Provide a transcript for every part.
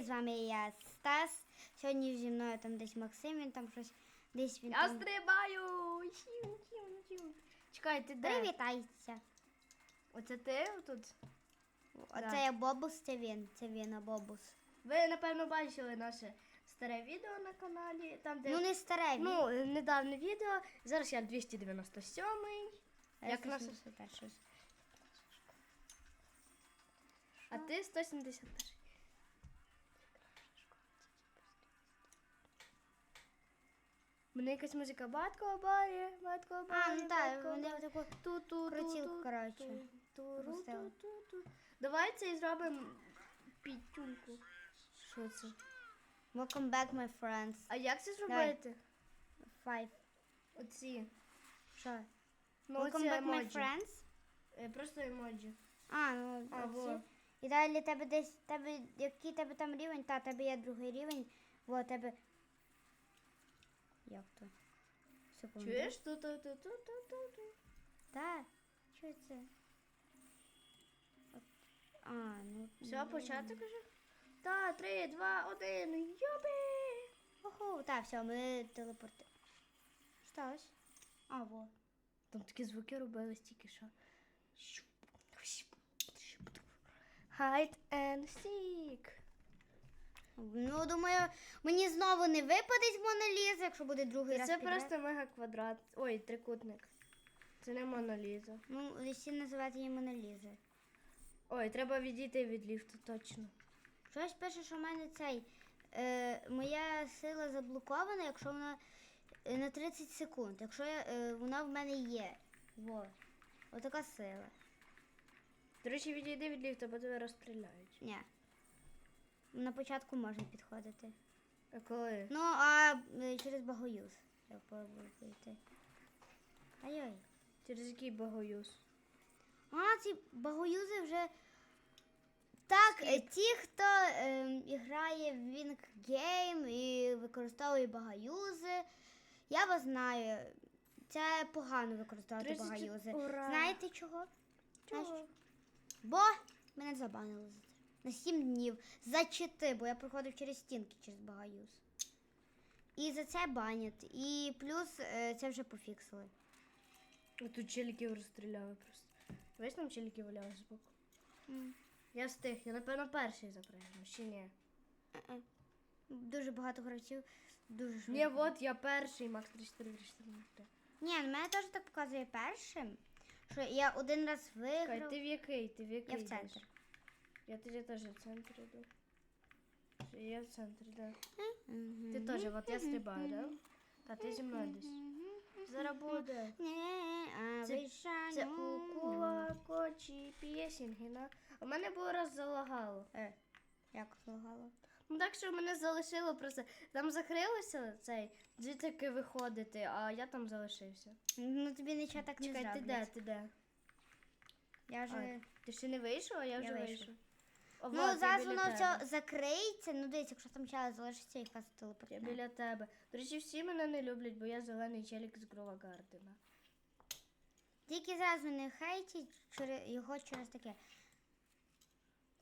Привіт, з вами я Стас. Сьогодні зі мною там десь Максим, він там щось десь він Я там. стрибаю! Чекай, ти де? Привітайся. Оце ти тут? Оце Так. я Бобус, це він. Це він, а Бобус. Ви, напевно, бачили наше старе відео на каналі. Там, де... Ну не старе він. ну, недавнє відео. Зараз я 297-й. Як наше- 171. А ти 171. Мене якась музика батько барі, батько А, ну так, вони таку Ту-ту-ту-ту, крутілку, коротше. Давай це і зробимо пітюнку. Що це? Welcome back, my friends. А як це зробити? Five. Оці. Що? Ну, Welcome back, my friends. Просто емоджі. А, ну А, оці. І далі тебе десь, тебе, який тебе там рівень? Та, тебе є другий рівень. Во, тебе. Як то? Секунду. Чуєш? Ту-ту-ту-ту-ту-ту. Так. Що це? От. А, ну. Все, ну, почати кажи? Та, три, два, один. Йоби! Оху, так, все, ми телепорти. Що сталося? А, во. Там такі звуки робили тільки що. Hide and seek. Ну, думаю, мені знову не випадеть Моноліза, якщо буде другий раз. Це підряд. просто мега квадрат. Ой, трикутник. Це не моноліза. Ну, всі називають її Монолізи. Ой, треба відійти від ліфту, точно. Щось пише, що в мене цей. Е, моя сила заблокована, якщо вона е, на 30 секунд. Якщо я, е, вона в мене є. Во. Отака сила. До речі, відійди від ліфту, бо тебе розстріляють. Ні. На початку можна підходити. А коли? Ну, а е, через багоюз. Було вийти. Ай-ой. Через який богоюз? А, ці багоюзи вже. Так, е, ті, хто е, грає в Wing Game і використовує багаюзи, я вас знаю. Це погано використовувати 30 багаюзи. ура. Знаєте чого? Чого? Бо мене забанили за це. На 7 днів. За чити, бо я проходив через стінки через багаюз. І за це банять. І плюс е, це вже пофіксили. А Тут челіків розстріляли просто. Весь там челіки валяли збоку. М. Я встиг, я напевно перший запрягну, чи ні? Е-е. Дуже багато гравців. Дуже швидко. Ні, от я перший, Макс 34 34 Ні, ну мене теж так показує першим. Що я один раз виграв. ти в який? Ти в який Я в йдеш? центр. Я тоді теж в центр йду. Я в центрі, да. Ти теж, от я стрибаю, да? Та ти зі мною десь. Зараз буде. А Це- Це у кулакочі пісінги, У мене було раз залагало. Е, як злагало? Ну так що мене залишило просто. Там закрилося цей, звідти виходити, а я там залишився. Ну тобі нічого так не Чекай, ти де, ти де? Я вже... Ти ще не вийшов, а я вже вийшов. Ну, вот, я зараз біля воно тебе. все закриється. Ну дивись, якщо там час залишиться, якраз Я телепортне. біля тебе. До речі, всі мене не люблять, бо я зелений челік з Грова Гардена. Тільки зразу не хейтіть через його через таке.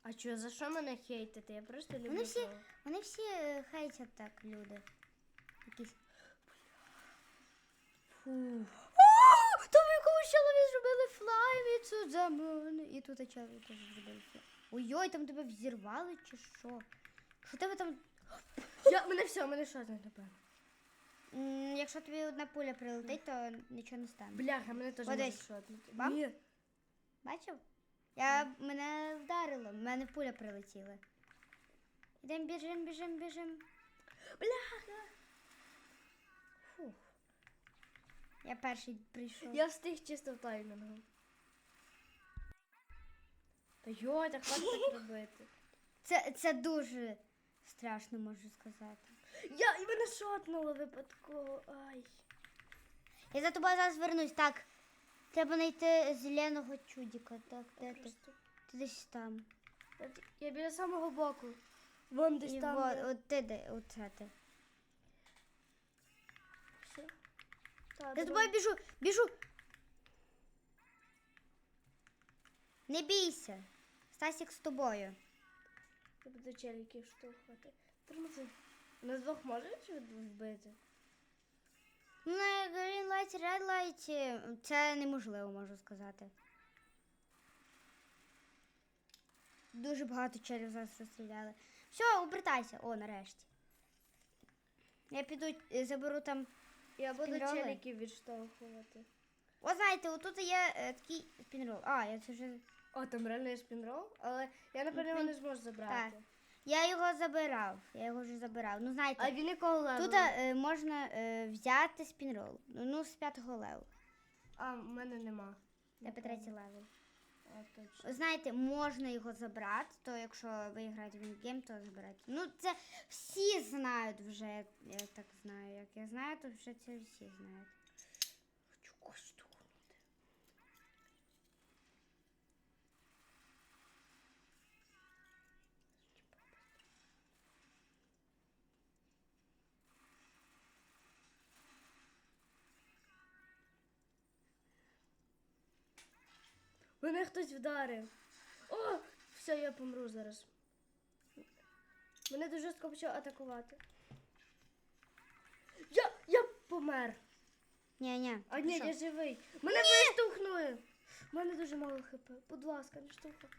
А чого, за що мене хейтити? Я просто люблю. Вони всі, Грова. вони всі е, хейтять так, люди. Якісь. Фу. О, Там якомусь чоловік зробили флайвіцу за мене. І тут чоловік теж зробив все. Ой-ой, там тебе взірвали чи що? Що тебе там. Я, мене все, мене шотне напевно. М, Якщо тобі одна пуля прилетить, то нічого не стане. Бляха, мене теж Подесь. може шотнути. Ні. Бачив? Я мене вдарило, в мене пуля прилетіла. Ідем, біжим, біжим, біжим. Бляха. Фух. Я перший прийшов. Я встиг чисто в таймінгу. Та йой, так так робити. Це, це дуже страшно, можу сказати. Я і мене шотнуло випадково. Ай. Я за тобою зараз вернусь. Так. Треба знайти зеленого чудика. Так, де ти? Просто. Ти десь там. Я біля самого боку. Вон десь І там. вот, є. от ти де, оце ти. Все. Я давай. тобою біжу, біжу. Не бійся. Стасік з тобою. Я буду челіків штовхати. Тормози. Нас двох можуть вбити? Ну, на Green Light, Red Light це неможливо, можу сказати. Дуже багато челів зараз розстріляли. Все, обертайся. О, нарешті. Я піду е, заберу там. Я буду Спінроли? челіків відштовхувати. О, знаєте, отут є е, такий спінрол. А, я це вже. О, там реально є спінрол, але я напевно його не зможу забрати. Так. Я його забирав. Я його вже забирав. Ну, знаєте, А він якого левелу? тут е, можна е, взяти спінрол. Ну, з п'ятого леву. А, в мене нема. Тебе третій левел. А, точно. Знаєте, можна його забрати, то якщо ви граєте в інгейм, то забирайте. Ну, це всі знають вже, я так знаю. Як я знаю, то вже це всі знають. Хочу когось Мене хтось вдарив. О, все, я помру зараз. Мене дуже жорстко почав атакувати. Я, я помер. Ні, ні. А ні, я живий. Мене виштовхнули. У мене дуже мало хп. Будь ласка, не штовхай.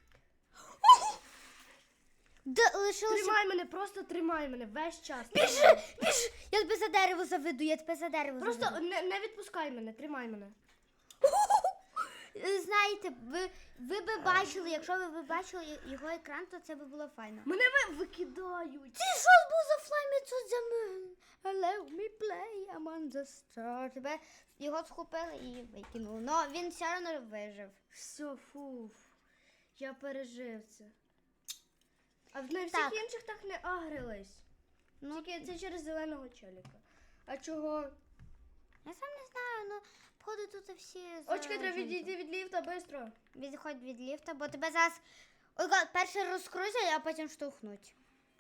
Д- лишилося. Тримай мене, просто тримай мене весь час. Біжи, біжи! Я тебе за дерево заведу, я тебе за дерево Просто заведу. не, не відпускай мене, тримай мене. Е, Знаєте, ви, ви би бачили, якщо ви би бачили його екран, то це би було файно. Мене ви викидають. Ти що був за флаймі тут за мен? Allow me play, I'm on the star. Тебе його схопили і викинули. Но він все одно вижив. Все, фуф. Я пережив це. А в- на всіх Так. інших так не агрились. Ну, Тільки це через зеленого челіка. А чого? я сам не знаю, ну, походу тут всі Очки, треба заражені. відійти від ліфта, швидко. Відходь від ліфта, бо тебе зараз Ой, га- перше розкрутять, а потім штовхнуть.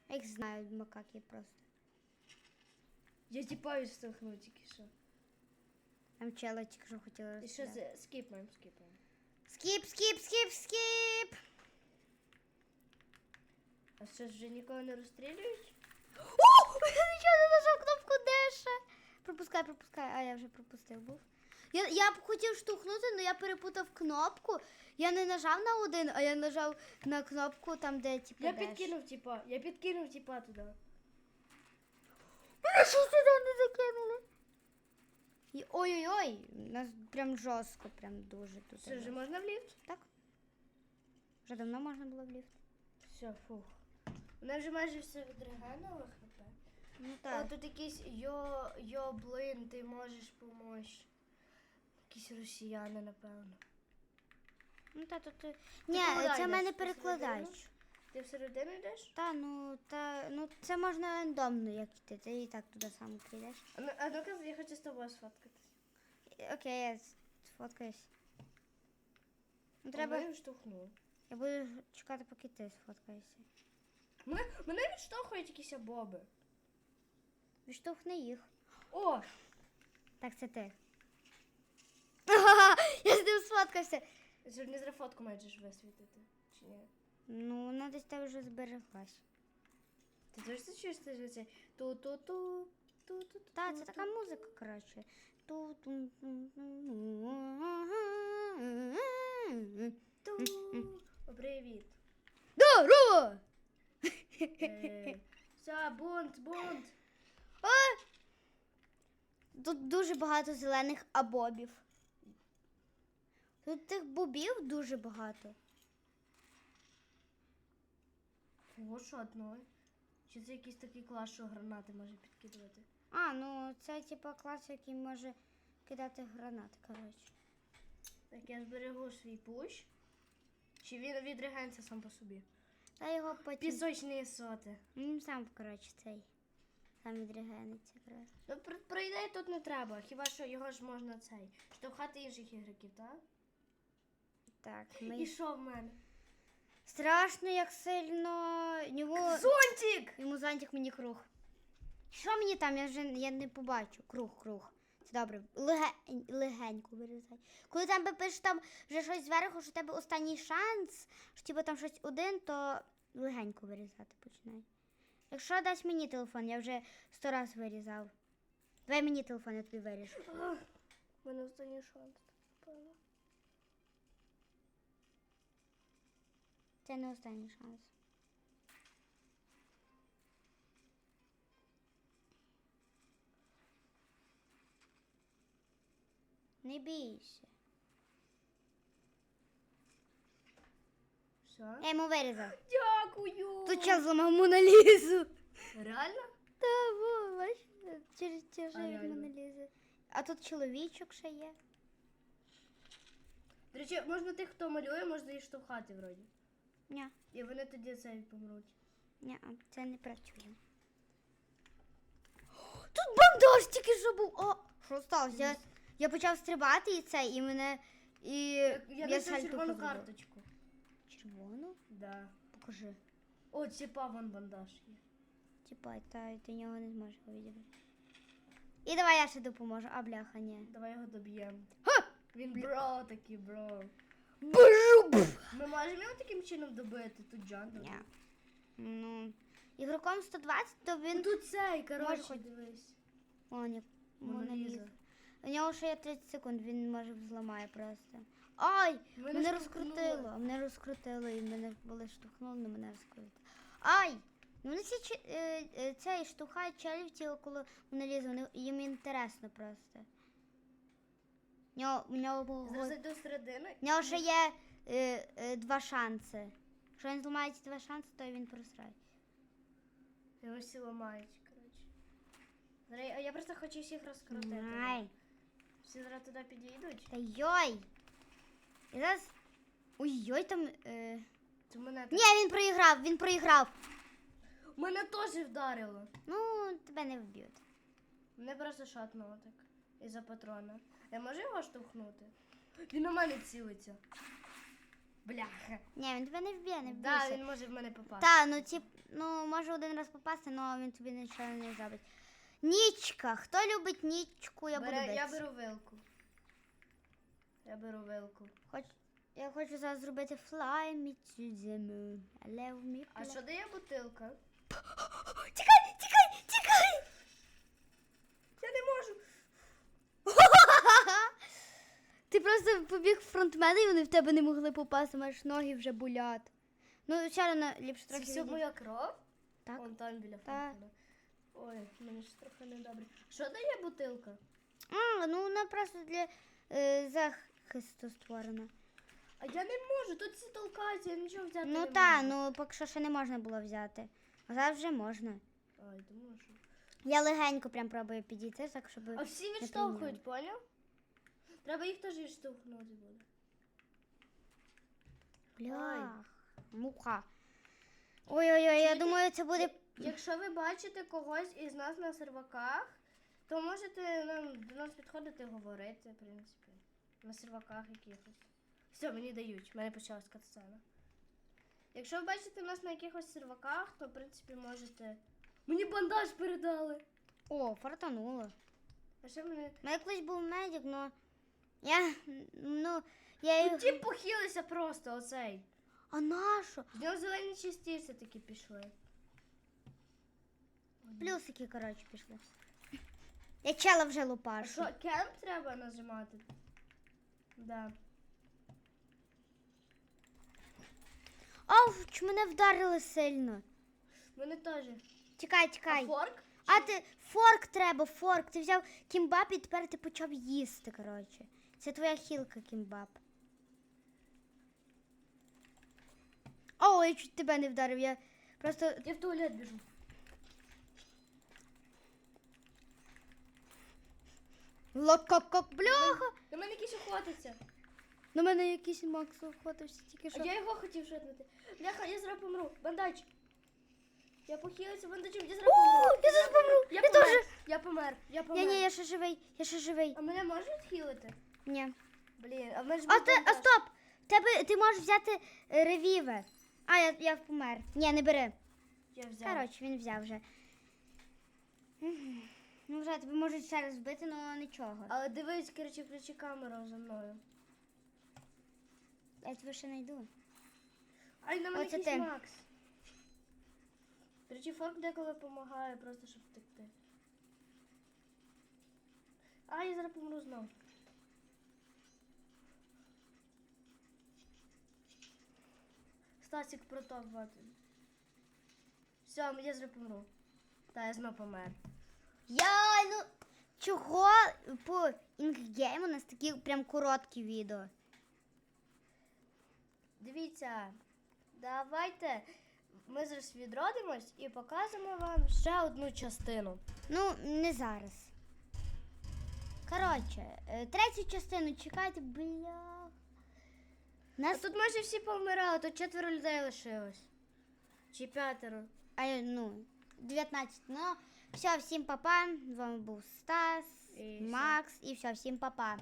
Я Їх знають макаки просто. Я тіпаю штовхнув тільки що. Там чела тільки що хотіли І що розстріляти. це? Скіпаємо, скіпаємо. Скіп, скіп, скіп, скіп! А що ж вже нікого не розстрілюють? О! Я нічого не нажав кнопку Деша. Пропускай, пропускай. А я вже пропустив був. Я, я б хотів штовхнути, але я перепутав кнопку. Я не нажав на один, а я нажав на кнопку там, де типу. Я деш. підкинув тіпа, я підкинув тіпа туди. Мене що сюди не закинули? Ой-ой-ой, нас прям жорстко, прям дуже тут. Що, вже можна в ліфт? Так. Вже давно можна було в ліфт. Все, фух. У нас вже майже все відреагувало хп. Ну О, тут якийсь йо, йо, блин, ти можеш помочь. Якісь росіяни, напевно. Ну та тут. Ні, це в мене перекладач. Ти всередину йдеш? Та, ну, та, ну це можна рандомно, як йти. Ти і так туди сам прийдеш. А ну, а ну-ка, я хочу з тобою сфоткатись. Окей, я сфоткаюсь. Ну, Треба... треба. Я штовхнув. Я буду чекати, поки ти сфоткаєшся. Мене, мене відштовхують якісь боби. Відштовхни їх. О, Так, це ти. Я з ним сфоткався. не зря фотку маєш висвітити. Чи ні? Ну, вона десь тебе вже збереглась. Ти точно чуєш це це ту-ту-ту, ту-ту-ту. Так, це така музика, коротше. ту ту Ту. Привіт. Здорово! Е, Все, бунт, бунт. Тут дуже багато зелених абобів. Тут тих бобів дуже багато. Ого, що одної? Чи це якийсь такий клас, що гранати може підкидувати? А, ну це типа клас, який може кидати гранати, коротше. Так, я зберегу свій пущ. Чи він відрегениться сам по собі? Та його потім. Пісочні соти. Він сам, коротше, цей. Сам відрегениться, коротше. Ну, про, про ідею тут не треба. Хіба що його ж можна цей. Штовхати інших ігроків, так? Так, І ми. що в мене? Страшно, як сильно. Йому... Зонтик! Йому зонтик мені круг. Що мені там? Я вже я не побачу. Круг, круг. Це добре. Леге... Легенько вирізай. Коли там пишеш там вже щось зверху, що у тебе останній шанс, що типу там щось один, то легенько вирізати починай. Якщо дасть мені телефон, я вже сто раз вирізав. Давай мені телефон, я тобі виріжу. У мене останній шанс. Це не останній шанс. Не бійся. Все. Я йому вирізав. Дякую. Тут час зламав Моналізу. Реально? Та, во, бач, через тяжель реально. А тут чоловічок ще є. До речі, можна тих, хто малює, можна і штовхати вроді. Ні, І вони тоді це помруть. ні, це не працює. Тут бандаж тільки що був. О, що сталося? Я, я почав стрибати і це, і мене. І Я, я знайшов червону зробив. карточку. Червону? Да. Покажи. О, ціпа вон бандаж є. Типа, та ти нього не зможеш відібрати. І давай я ще допоможу. А бляха, ні. Давай його доб'ємо. Ха! Він бро такий, бро. Ми можемо його таким чином добити тут Джан. Ні. Ну, ігроком 120, то він. Ну тут цей, коротше, хоч- дивись. О, ні. Моноліза. Моноліза. У нього ще є 30 секунд, він може зламає просто. Ай! Мене Мене розкрутило, мене розкрутило і мене були штовхнули, але мене розкрутило. Ай! Ну вони всі чи- е, е, цей штовхають челів тіло, коли Моноліза, вони їм інтересно просто. В нього, в нього, Зараз йду середини. в нього ще є е, е, два шанси. Якщо він зламає ці два шанси, то він просрає. Його всі ламають, коротше. Зараз я- Я просто хочу всіх розкрутити. Ай! Всі зараз туди підійдуть. Та йой! І зараз. Ой-йой там. Е... То мене Ні, він проіграв, він проіграв. Мене теж вдарило. Ну, тебе не вб'ють. Мене просто шатнуло так. Із-за патрона. Я можу його штовхнути? Він на мене цілиться. Бляха. Ні, він тебе не вб'є, не Да, вб'ється. він може в мене попасти. Та, ну ті, ну може один раз попасти, але він тобі нічого не зробить. Нічка. Хто любить нічку, я буду Бере- я беру вилку. Я беру вилку. Хоч, я хочу зараз зробити fly me to the moon. Allow me А що дає бутилка? Тікай, тікай, тікай! Я не можу. Ти просто побіг фронтмена і вони в тебе не могли попасти, маєш ноги вже болять. Ну, ще рано ліпше Це трохи. все відійти. моя кров? Так. Вон там біля Так. фонтану. Ой, мені ж трохи недобре. Що дає бутилка? А, ну вона просто для е, захисту створена. А я не можу, тут всі толкаються, я нічого взяти не Ну можу. та, ну поки що ще не можна було взяти. А зараз вже можна. Ай, думаю, що. Я легенько прям пробую підійти, так щоб. А всі прийняли. відштовхують, поняв? Треба їх теж відштовхнути буде. Блях. Муха. Ой-ой-ой, я думаю, це буде. Якщо ви бачите когось із нас на серваках, то можете нам до нас підходити і говорити, в принципі. На серваках якихось. Все, мені дають, в мене почалась катсцена. Якщо ви бачите нас на якихось серваках, то в принципі можете. Мені бандаж передали. О, фартануло. А ще мене. У мене колись був медик, но я. Ну, я його. Ті похилися просто оцей. А нащо? З нього зелені частиці такі пішли. Плюсики, коротше, пішли. Я чела вже А лупашу. що, кемп треба нажимати? Да. Ауч, мене вдарили сильно. Мене теж. Тікай, А тікай. форк? А ти форк треба, форк. Ти взяв кімбап і тепер ти почав їсти, коротше. Це твоя хілка кімбап. О, я чуть тебе не вдарив. Я просто. Я в туалет біжу. Локок, бляха! На мене якийсь охотиться. На мене якийсь Макс охотився тільки що. А я його хотів шотнути. Бляха, я зараз помру. Бандаж. Я похилився бандажем, я зараз О, я зараз помру! Я, Я помер. теж. Я помер. Я помер. Ні, ні, я ще живий, я ще живий. А мене можуть відхилити? Ні. Блін, а мене ж А ти, а стоп! Тебе ти можеш взяти е, ревіве. А, я, я помер. Ні, не бери. Я взяв. Коротше, він взяв вже. Мгм. Ну, вже тебе можуть ще раз вбити, але нічого. Але дивись, коротше, включи камеру за мною. Я тебе ще знайду. Ай, на мене Оце якийсь ти. Макс. Речі, форк деколи допомагає, просто щоб втекти. А, я зараз помру знову. Стасік протопувати. Все, я зараз помру. Та я знов помер. Я, ну, чого по інгейму у нас такі прям короткі відео? Дивіться, давайте ми зараз відродимось і покажемо вам ще одну частину. Ну, не зараз. Коротше, е, третю частину чекайте, бля. А Нас тут майже всі помирали, тут четверо людей лишилось. Чи п'ятеро. А, ну, 19. Ну, все, всім папа. З вами був Стас, І Макс, і все, всім папа.